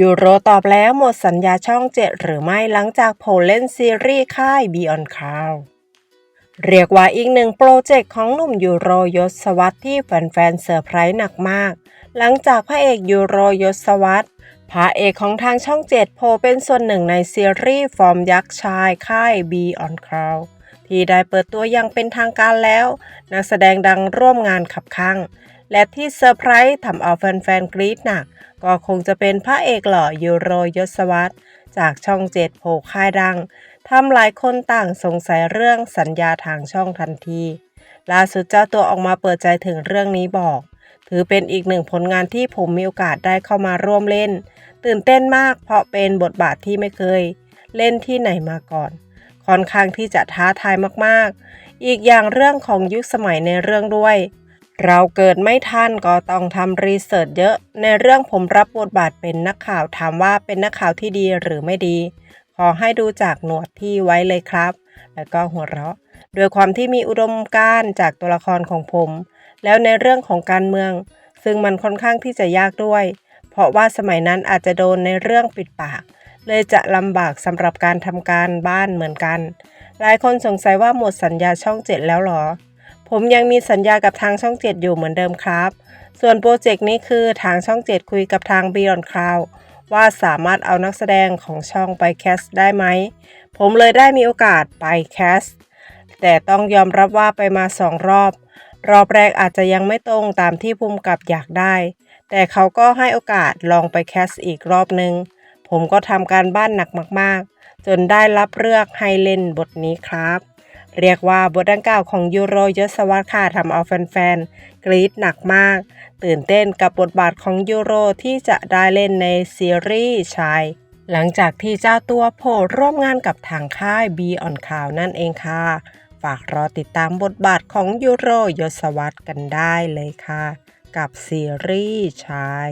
ยูโรตอบแล้วหมดสัญญาช่องเจ็ดหรือไม่หลังจากโผล่เล่นซีรีส์ค่าย Beyond Cloud เรียกว่าอีกหนึ่งโปรเจกต์ของหนุ่มยูโรยศวรรษที่แฟนๆเซอร์ไพรส์หนักมาก หลังจากพระเอกยูโรยศวรรษพระเอกของทางช่องเจ็ดโผล่เป็นส่วนหนึ่งในซีรีส์ฟอร์มยักษ์ชายค่าย Beyond Cloud ที่ได้เปิดตัวอย่างเป็นทางการแล้ว นักแสดงดังร่วมงานขับข้าง และที่เซอร์ไพรส์ทำเอาแฟนๆกรี๊ดหนัก ก็คงจะเป็นพระเอกหล่อยูโรยศวรรษจากช่องเจ็ดโผล่ค่ายดังทำหลายคนต่างสงสัยเรื่องสัญญาทางช่องทันทีล่าสุดเจ้าตัวออกมาเปิดใจถึงเรื่องนี้บอก ถือเป็นอีกหนึ่งผลงานที่ผมมีโอกาสได้เข้ามาร่วมเล่น ตื่นเต้นมากเพราะเป็นบทบาทที่ไม่เคย เล่นที่ไหนมาก่อน ค่อนข้างที่จะท้าทายมากๆ อีกอย่างเรื่องของยุคสมัยในเรื่องด้วย เราเกิดไม่ทันก็ต้องทำรีเสิร์ชเยอะ ในเรื่องผมรับบทบาทเป็นนักข่าวถามว่าเป็นนักข่าวที่ดีหรือไม่ดี ขอให้ดูจากหนวดที่ไว้เลยครับ แล้วก็หัวเราะด้วยความที่มีอุดมการณ์จากตัวละครของผม แล้วในเรื่องของการเมือง ซึ่งมันค่อนข้างที่จะยากด้วย เพราะว่าสมัยนั้นอาจจะโดนในเรื่องปิดปาก เลยจะลำบากสำหรับการทำการบ้านเหมือนกัน หลายคนสงสัยว่าหมดสัญญาช่องเจ็ดแล้วหรอ ผมยังมีสัญญากับทางช่องเจ็ดอยู่เหมือนเดิมครับ ส่วนโปรเจกต์นี้คือทางช่องเจ็ดคุยกับทาง Beyond Cloud ว่าสามารถเอานักแสดงของช่องไปแคสได้ไหม ผมเลยได้มีโอกาสไปแคสแต่ต้องยอมรับว่าไปมาสองรอบ รอบแรกอาจจะยังไม่ตรงตามที่ภูมิกับอยากได้ แต่เขาก็ให้โอกาสลองไปแคสอีกรอบนึง ผมก็ทำการบ้านหนักมาก ๆ จนได้รับเลือกให้เล่นบทนี้ครับ เรียกว่าบทดังกล่าวของยูโรยศวรรษค่ะทำเอาแฟนๆ กรี๊ดหนักมาก ตื่นเต้นกับบทบาทของยูโรที่จะได้เล่นในซีรีส์ชาย หลังจากที่เจ้าตัวโผล่ร่วมงานกับทางค่าย b ีออนข่าวนั่นเองค่ะ ฝากรอติดตามบทบาทของยูโรยศวรรษกันได้เลยค่ะ กับซีรีส์ชาย